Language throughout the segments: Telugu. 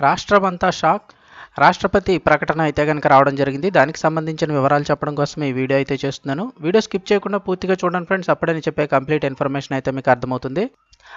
రాష్ట్రమంతా షాక్. రాష్ట్రపతి ప్రకటన అయితే కనుక రావడం జరిగింది. దానికి సంబంధించిన వివరాలు చెప్పడం కోసం ఈ వీడియో అయితే చేస్తున్నాను. వీడియో స్కిప్ చేయకుండా పూర్తిగా చూడండి ఫ్రెండ్స్. అప్పుడే నేను చెప్పే కంప్లీట్ ఇన్ఫర్మేషన్ అయితే మీకు అర్థమవుతుంది.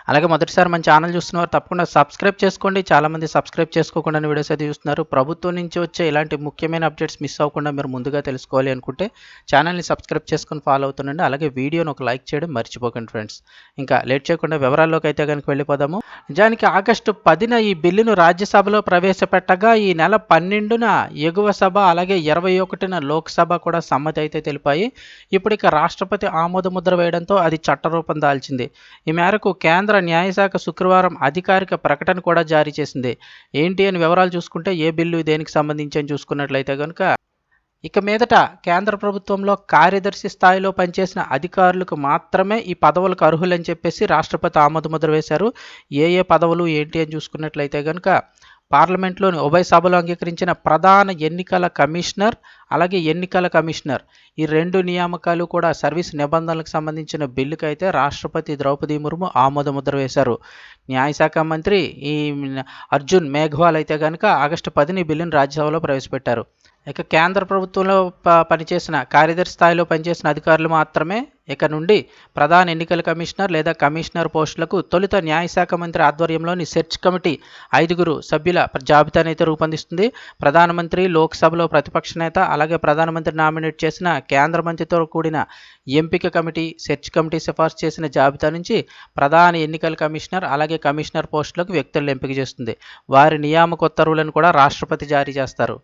అలాగే మొదటిసారి మన ఛానల్ చూస్తున్నవారు తప్పకుండా సబ్స్క్రైబ్ చేసుకోండి. చాలామంది సబ్స్క్రైబ్ చేసుకోకుండా వీడియోస్ అయితే చూస్తున్నారు. ప్రభుత్వం నుంచి వచ్చే ఇలాంటి ముఖ్యమైన అప్డేట్స్ మిస్ అవ్వకుండా మీరు ముందుగా తెలుసుకోవాలి అనుకుంటే ఛానల్ని సబ్స్క్రైబ్ చేసుకొని ఫాలో అవుతుండండి. అలాగే వీడియోని ఒక లైక్ చేయడం మర్చిపోకండి ఫ్రెండ్స్. ఇంకా లేట్ చేయకుండా వివరాల్లోకి అయితే కనుక వెళ్ళిపోదాము. నిజానికి ఆగస్టు పదిన ఈ బిల్లును రాజ్యసభలో ప్రవేశపెట్టగా ఈ నెల పన్నెండున ఎగువ సభ అలాగే ఇరవై ఒకటిన లోక్సభ కూడా సమ్మతి అయితే తెలిపాయి. ఇప్పటిక రాష్ట్రపతి ఆమోద ముద్ర వేయడంతో అది చట్టరూపం దాల్చింది. ఈ మేరకు కేంద్ర న్యాయశాఖ శుక్రవారం అధికారిక ప్రకటన కూడా జారీ చేసింది. ఏంటి అని వివరాలు చూసుకుంటే ఏ బిల్లు దేనికి సంబంధించి అని చూసుకున్నట్లయితే కనుక ఇక మీదట కేంద్ర ప్రభుత్వంలో కార్యదర్శి స్థాయిలో పనిచేసిన అధికారులకు మాత్రమే ఈ పదవులకు అర్హులని చెప్పేసి రాష్ట్రపతి ఆమోదముద్ర వేశారు. ఏ ఏ పదవులు ఏంటి అని చూసుకున్నట్లయితే కనుక పార్లమెంట్లోని ఉభయ సభలో అంగీకరించిన ప్రధాన ఎన్నికల కమిషనర్ అలాగే ఎన్నికల కమిషనర్ ఈ రెండు నియామకాలు కూడా సర్వీస్ నిబంధనలకు సంబంధించిన బిల్లుకు అయితే రాష్ట్రపతి ద్రౌపది ముర్ము ఆమోద ముద్ర వేశారు. న్యాయశాఖ మంత్రి ఈ అర్జున్ మేఘ్వాల్ అయితే కనుక ఆగస్టు పదిని బిల్లును రాజ్యసభలో ప్రవేశపెట్టారు. ఇక కేంద్ర ప్రభుత్వంలో ప పనిచేసిన కార్యదర్శి స్థాయిలో పనిచేసిన అధికారులు మాత్రమే ఇక నుండి ప్రధాన ఎన్నికల కమిషనర్ లేదా కమిషనర్ పోస్టులకు తొలుత న్యాయశాఖ మంత్రి ఆధ్వర్యంలోని సెర్చ్ కమిటీ ఐదుగురు సభ్యుల జాబితానైతే రూపొందిస్తుంది. ప్రధానమంత్రి లోక్సభలో ప్రతిపక్ష నేత అలాగే ప్రధానమంత్రి నామినేట్ చేసిన కేంద్ర మంత్రితో కూడిన ఎంపిక కమిటీ సెర్చ్ కమిటీ సిఫార్సు చేసిన జాబితా నుంచి ప్రధాన ఎన్నికల కమిషనర్ అలాగే కమిషనర్ పోస్టులకు వ్యక్తులను ఎంపిక చేస్తుంది. వారి నియామక ఉత్తర్వులను కూడా రాష్ట్రపతి జారీ చేస్తారు.